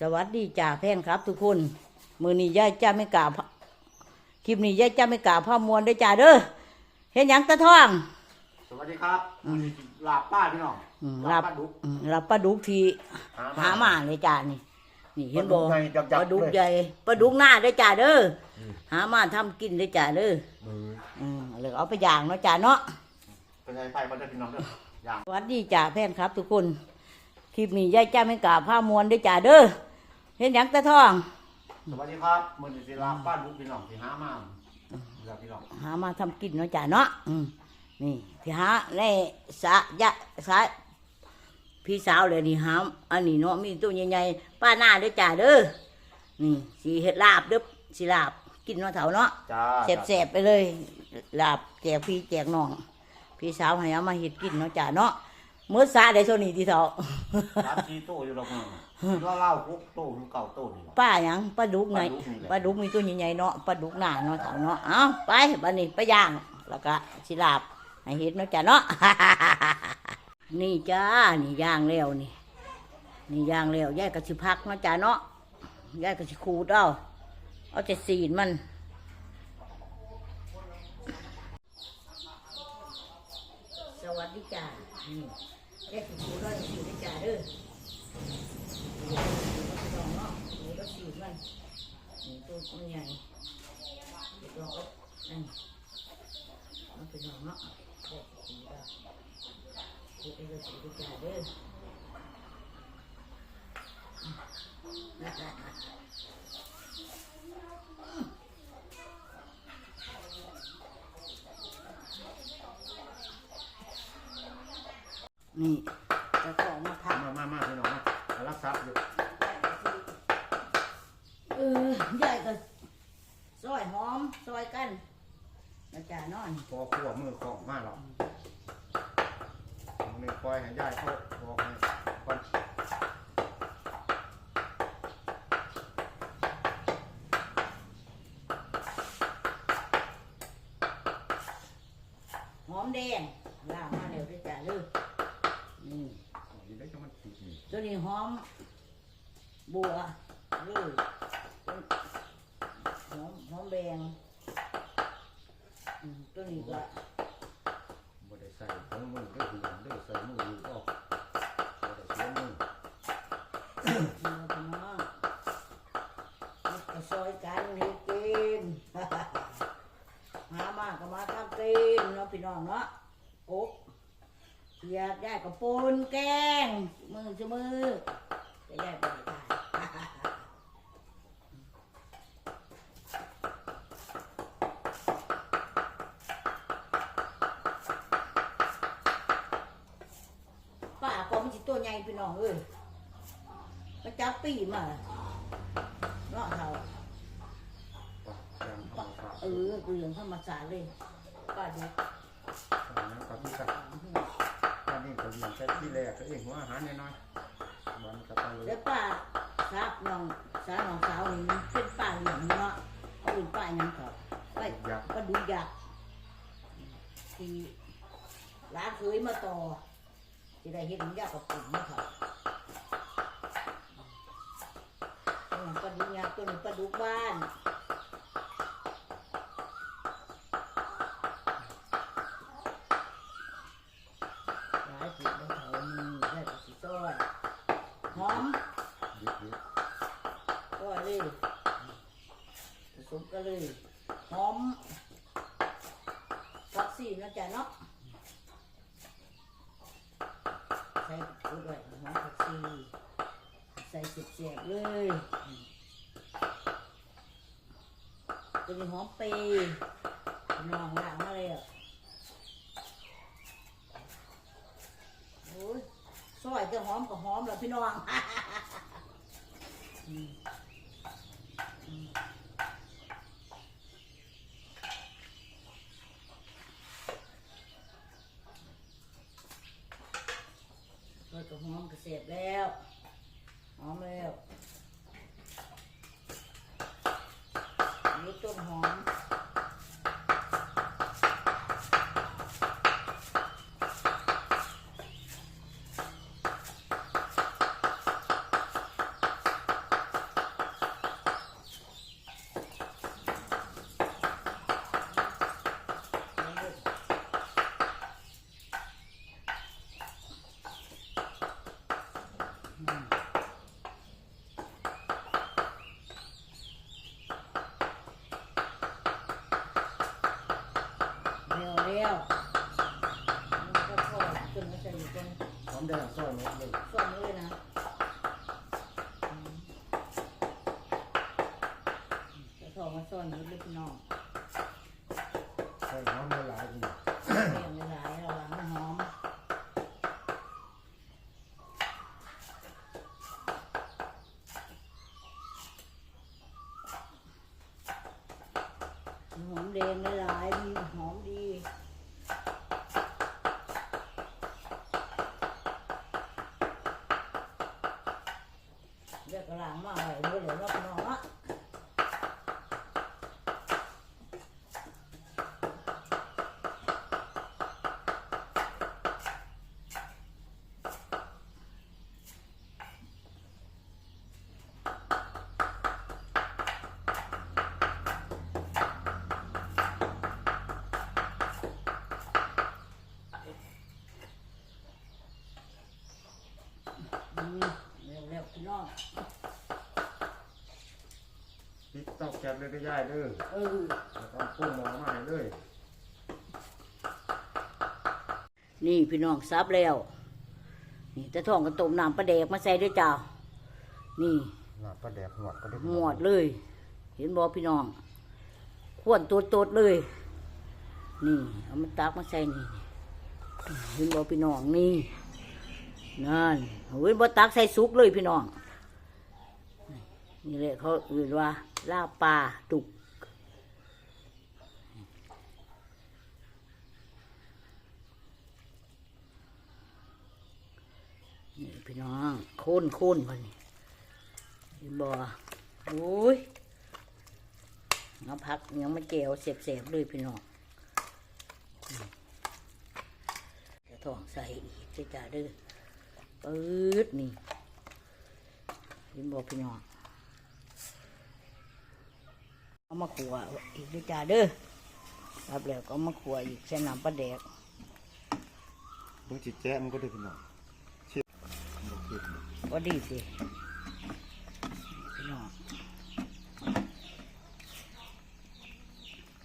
สวัสดีจ่าแพนครับ ทุกคนมือนี้ย่ายจ้าไม่กล่าวพะคลิปนี้ย่ายจ้าไม่กล่าวพ่อมวลเด้อจ่าเด้อเห็นหยังตะท่อง สวัสดีครับวันนี้ลาบป้าพี่น้องอืมลารับบป้าดุก อืมรับปลาดุกทีหาหามาเลยจ่านี่ นี่เห็นบ่ปลาดุกใหญ่ยักษ์ๆปลาดุกเลย ใหญ่ปลาดุกหน้าเด้อจ่าเด้ออมหามาทำกินเด้อจ่าเด้อมืออืมแล้วก็เอาไปย่างเนาะจ่าเนาะ เป็นไงไฟมาได้พี่น้องเด้ออย่าง สวัสดีจ่าแพนครับทุกคน คลิปนี้ย่ายจ้าไม่กล่าวพ่อมวลเด้อจ่าเด้อ เห็นหยังตะท่อง สวัสดีครับมือนี้สิลาบป้าดุกพี่น้องที่หามาลาพี่น้องหามาทำกินเนาะจ้ะเนาะอืมนี่ที่หาในสะยะสะพี่สาวเลยนี่หาอันนี้เนาะมีตัวใหญ่ๆป้าหน้าเด้อจ้าเด้อนี่สีเห็ดลาบเด้อสีลาบกินเนาะเถาเนาะ จ้าแสบๆไปเลยลาบแจกพี่แจกน้อง พี่สาวให้เอามาเห็ดกินเนาะจ้าเนาะ มื้อสาได้โซนี้ที่เถาสามสี่โต้อยู่หรอกมึงก็เล่าคุกโต้ถึงเก่าโต้นี่หรอก ป้าหยังป้าดุกไงปลาดุกนี่แหละป้าดุกมีตัวใหญ่ๆเนาะป้าดุกหน้าเนาะเถาเนาะเอาไปบัดนี้ไปย่างแล้วก็สิลาบให้เห็ดเนาะจ้าเนาะ นี่จ้านี่ย่างแล้วนี่ นี่ย่างแล้วยายก็สิพักเนาะจ้าเนาะยายก็สิขูดเอาเอาแต่สีนมัน สวัสดีจ้านี่ ยายสิขูดเอาแต่สีนจ้าเด้อนี่ก็เนาะนี่ก็สีมันนี่ตัวมันใหญ่นี่ตัวก็นั่นมันเป็นเนาะสิขูดเอาขูดเอาแต่สีนจ้าเด้อ นี่เจะของมาพักมามามาพี่น้องมารักทรัพย์อยู่เออยายก็ซอยหอมซอยกันนะจ๊ะนอนพอขวบมือของมาหรอกในคอยให้ย่ายเขาบอกให้ก่อนหอมแดงล่างมาแล้วด้วยจ้ะเลย นี่อยู่ได้จังมันติดนี่ตัวนี้หอม บัวเลยหอมหอมแดงอืมตัวนี้ก็บ่ได้ใส่ของมือได้ห่วงได้ใส่มืออยู่ก็บ่ได้เสียมือมาพี่น้องนี่ก็ซอยกันให้กิน หามาก็มาทำกินเนาะพี่น้องเนาะกบ อยากได้กับปูนแกง มือจะมือจะได้ไปได้ป้าก็มันสิตัวใหญ่พี่น้องเอ้ยมาจับปีมาเนาะเท่ายังเอาฝากเออกูยังธรรมศาสตร์เลยป้าดูนะกับพี่ กับตอนนี้ก็ยิงแค่ที่แรกก็เองหัวอาหารน้อยๆมันก็ไปเลแล้ยวป้าทราบน้องสาวน้องสาวนี่มันเป็นป้าเหลืองเนาะเขาเป็นป้าหยังเขาป้าอยากป้าดูอยากที่ร้านเคยมาต่อที่ได้เห็นยากกับปุ่มนะเขาตัวนั้นป้าดูอยากตัวนี้ป้าดูบ้าน หลายสิบแล้วเขามีได้กับสิต้อยหอม ยึดยึด ต้อย เลยผสมกันเลยหอมฟักซีนะจ๊ะเนาะใส่กูด้วยหอมฟักซีใส่เสียบๆเลยตัวนี้หอมปีนองล้างมาเลยอะโอ้ยซอยจะหอมก็หอมแล้วพี่น้อง อืมอืมซอยก็หอมก็เสร็จแล้ว หอมแล้วนี่ต้นหอม แดงซอยหมดเลยส่วนนี้เลยนะจะทองมาส่วนนี้เล็กน้อย ใส่น้ำละลายอีก เรียงหลายๆเราล้างหอมหอมแดงหลายๆดีหอมดี เด็กกำลังมาไหวด้วยเลยเนาะพี่น้องเนาะ อืมเร็วๆพี่น้อง ปิด เตอกแก๊สเลยก็ย่ายเด้อเออแล้วก็พุ่งหมอมาให้เลยนี่พี่น้องซับแล้ว นี่ตะท่องกระต้มน้ำปลาแดกมาใส่ด้วยจ้า นี่หน้าปลาแดกหนวดก็ได้หมวดเลย เห็นบอพี่น้องขวนตัวตดๆเลย นี่เอามาตักมาใส่นี่เห็นบอพี่น้องนี่นั่นเห็นบอตักใส่ซุกเลยพี่น้องนี่แหละเขาเอื่นว่า ลาบปลาดุก นี่พี่น้องโค่นโค่นพันนี่เห็นบอโอ้ยน้ำพักยังไม่เจียวเสียบๆเลยพี่น้องจะท้องใส่อีกจะจ่าเด้อปื๊ดนี่เห็นบอพี่น้องเอา มาขัวอีกด้วยจ้าเด้อรับแล้วก็เอามาขัวอีกใส่น้ำปลาแดกมึงจิตแจ้มันก็ได้พี่น้องเชี่ยบ่คิดก็ดีสิพี่น้อง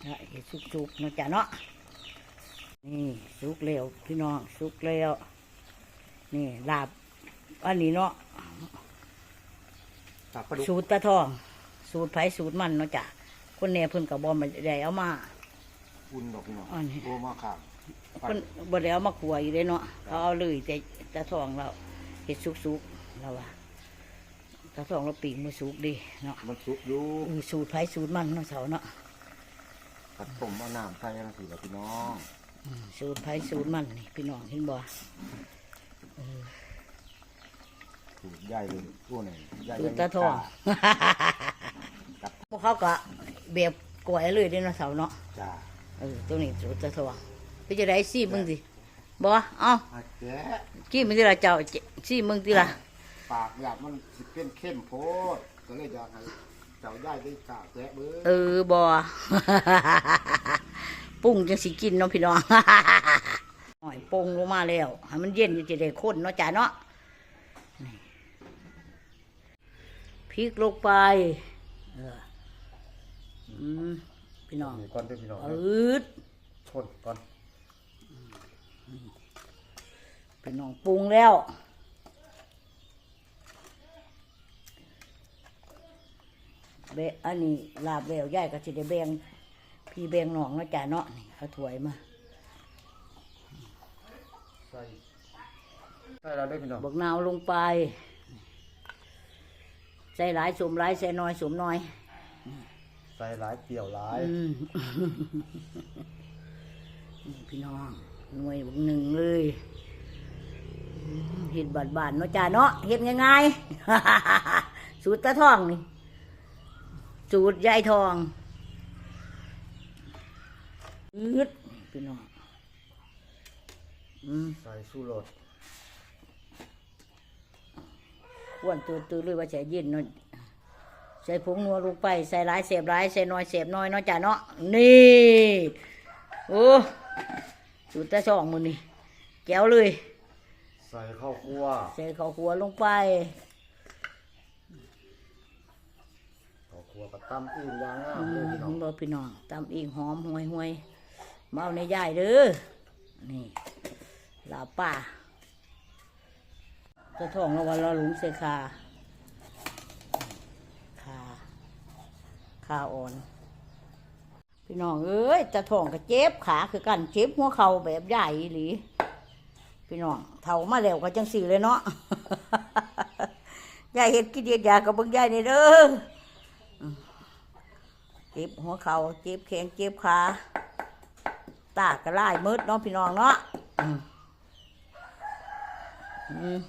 นะเห็ดสุกๆเนาะจ้ะเนาะนี่สุกแล้วพี่น้องสุกแล้วนี่ลาบอันนี้เนาะตับปลาดุกสูตรตะทอง สูตรไผสูตรมันเนาะจ้ะ คนแหน่เพิ่นกับบอมได้เอามา อุ่นดอกพี่น้องอันนี้ตัวมาขาดเพิ่นบ่ได้เอามาขัวอยู่เลยเนาะเขาเอาเลยแต่ตะทองเราเห็ดสุกๆเราว่าตะทองเราปีกมือสุกดีเนาะมันสุกอยู่เออสูตรไผสูตรมันเนาะเสาเนาะตัดต้มเอาน้ำใส่กันสิละพี่น้องอืมสูตรไผสูตรมันนี่พี่น้องเห็นบ่สูตรใหญ่เลยตัวไหนใหญ่สูตรตาทอง พวกเขาก็ เบียบกล้วยเลยเด้เนาะเสาเนาะจ้าเออตัวนี้สูตรตาทองไปจะได้ซี่มึงสิบ่เอ้าอาแกะจี้มึงสิล่ะเจ้าซี่มึงสิล่ะปากอยากมันสิเป็นเข้มโพดก็เลยอยากให้เจ้าย่ายได้กาแกะเบิ้เออบ่ ปรุงจังสิกินเนาะพี่น้อง หอยปรุงลงมาแล้วให้มันเย็นจะได้ข้นเนาะจ้าเนาะนี่พริกลงไปเออ อืมพี่น้องนี่ก่อนเด้อพี่น้องอืดชนก่อนพี่น้องปรุงแล้ว เบะอันนี้ลาบแล้วยายก็จะได้แบ่งพี่แบ่งน้องเนาะจ้าเนาะนี่เขาถวยมาใส่ใส่แล้วเด้อพี่น้องบักนาวลงไป ใส่หลายสมหลายใส่น้อยสมน้อยใส่หลายเปรี้ยวหลายอืมนี่พี่น้องหน่วยบักหนึ่งเลยอืมเห็ดบาดบานๆเนาะจ้าเนาะเห็ดง่ายๆ สูตรตาทองนี่ สูตรยายทองอืดพี่น้องอืม ใส่สู้รสอ้วนตัวตัวเลยว่าใส่เย็นเนาะ ใส่ผงนัวลงไป ใส่หลายเสียบหลายใส่น้อยเสียบน้อยเนาะจ้าเนาะนี่โอ้สูตรตาช่องมือนี่แก้วเลย ใส่ข้าวคั่วใส่ข้าวขัวลงไปข้าวคั่วกับตำอื่นอย่างงาอืมเลยมพี่น้องบ่พี่น้องตำอีกหอมห่วยห่วยๆมาเอาในย่ายเด้อนี่ลาบป่าตัวทองแล้ววันเราหลุมเสคาคา คาอ่อน พี่น้องเอ้ยตะทองก็เจ็บขาคือกันเจ็บหัวเข่าแบบใหญ่อีหลีพี่น้องเท่ามาแล้วก็จังสี่เลยเนาะยายเห็ดกินเดียดยากับเบิ่งยายนี่เด้อเจ็บหัวเข่าเจ็บแขนเจ็บขาตากระไล่มืดเนาะพี่น้องเนาะ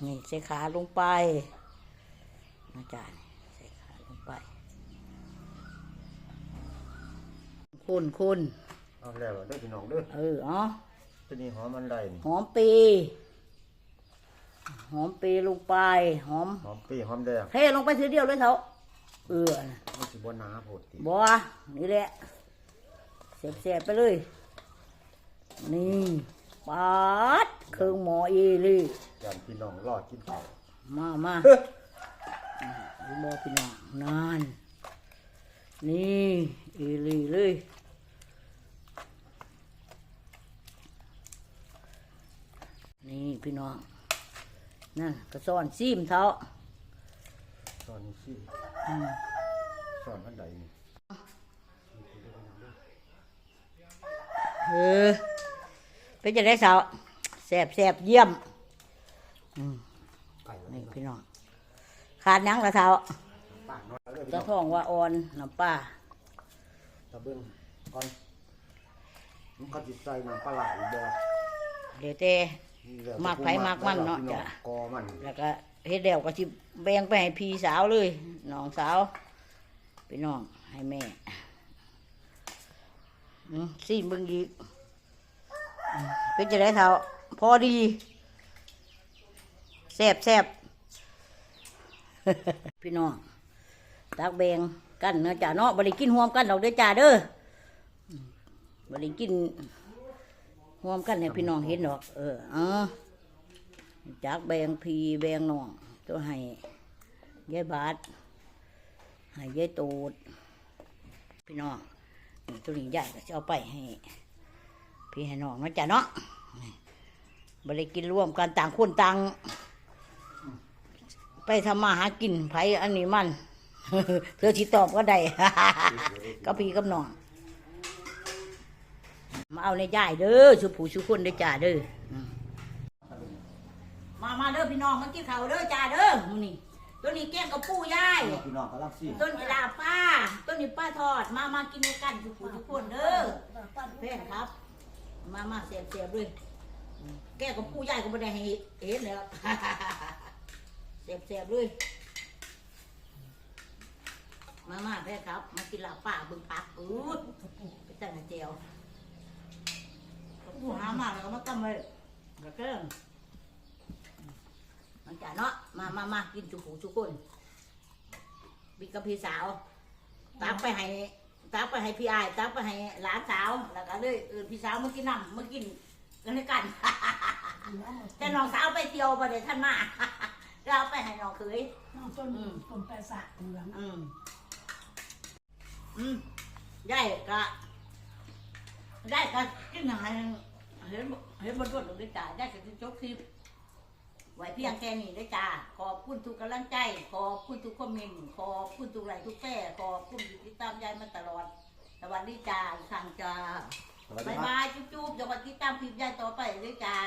นี่ใส่ขาลงไปนะจ๊ะนี่ใส่ขาลงไป คุณคุณเอาแล้วเด้อพี่น้องเด้อเอออ๋อตัวนี้หอมมันได้นี่หอมปีหอมปีลงไปหอมหอมปีหอมแดงเทลงไปทีเดียวเลยเถอะเออนะมันสิบ่หนาโพดติบัวนี่แหละเสียบๆไปเลย นี่ปาดเครื่องหมออีหลียามพี่น้องรอกินข้าวมามาดูบอพี่น้องนานนี่อีหลีเลย นี่ พี่น้อง นั่นกระซ่อนซีมเท้าตอนนี้สิอืมสอนมันได้นี่เออเป็นจะได้สาวแสบแสบเยี่ยม อืมไก่นี่พี่น้อง ขาดหยังละเท้าป้าน้อยเด้อพี่ตะน้องท้องว่าอ่อนน้ำปลาตะเบิ่งก่อนมันก็สิใส่น้ำปลาไหลบ่เดี๋ยวแต่แล้ว มักไผมักมันเนาะจ้ะกอมันแล้วก็เฮ็ดเดียวก็สิแบ่งไปให้พี่สาวเลยน้องสาวพี่น้องให้แม่อืมซีมึงอีกอืมเป็นจะได้เท่าพอดีแซ่บแซ่บพี่น้องตักแบ่งกันเนาะจ้าเนาะบ่ได้กินรวมกันดอกเด้อจ้าเด้ออืมบ่ได้กิน รวมกันให้พี่น้องเห็นดอก เออเออจากแบงพีแบงน้องตัวให้ยายบาทให้ยายตูด พี่น้องนี่ตัวนี้ใหญ่ก็จะเอาไปให้ พี่ให้น้องนะจ๊ะเนาะนี่บริกินร่วมกันต่างคนต่าง ไปทำมาหากินไผอันนี้มันเธอที่ตอบก็ได้ก็พี่กับน้อง มาเอาในย่ายเด้อชุผู้ชุคนเด้อจ้าเด้ออืมมามาเด้อพี่น้องมากินข้าวเด้อจ้าเด้อมื้อนี้ตัวนี้แกงกับปูยายพี่น้องกำลังสิต้นนี้ลาป้าต้นนี้ป้าทอดมามากินด้วยกันทุกคนทุกคนเด้อเพื่อนครับ มามาเสียบเสียบด้วยแกงกับปูยายก็ไม่ได้ให้เห็นแล้วเสียบเสียบด้วยมามาเพื่อนครับ มากินลาป้าเบึงปักอืดไปแต่งเจียว ปูหามาแล้วก็มาตั้มไว้กระเกิงมันจ่าเนาะมามามากินจุกหูทุกคนบิ๊กกับพี่สาวตักไปให้ตักไปให้พี่อายตักไปให้หลานสาวแล้วก็เลยเออพี่สาวมากินน้ำมากินกันด้วยกัน แต่น้องสาวไปเที่ยวประเดี๋ยวท่านมาเราไปให้น้องเคยน้องต้นต้นแปะสะเหลืองอืมอืมได้ก็ ได้ก็กินอะไรเห็นเห็นบนรถหรือจ่าได้ก็จะจกคลิปไว้เพียงแค่นี้ได้อจ้าขอบคุณทุกกำลังใจ ขอบคุณทุกคอมเมนต์ขอบคุณทุกไลค์ทุกแฟ่ขอบคุณที่ติดตามยายมาตลอดสวัสดีจ้าอีกครั้งจ้าสวัสดีบ๊ายครับบายจุ๊บๆเดี๋ยววันติดตามคลิปยายต่อไปเลยจ้า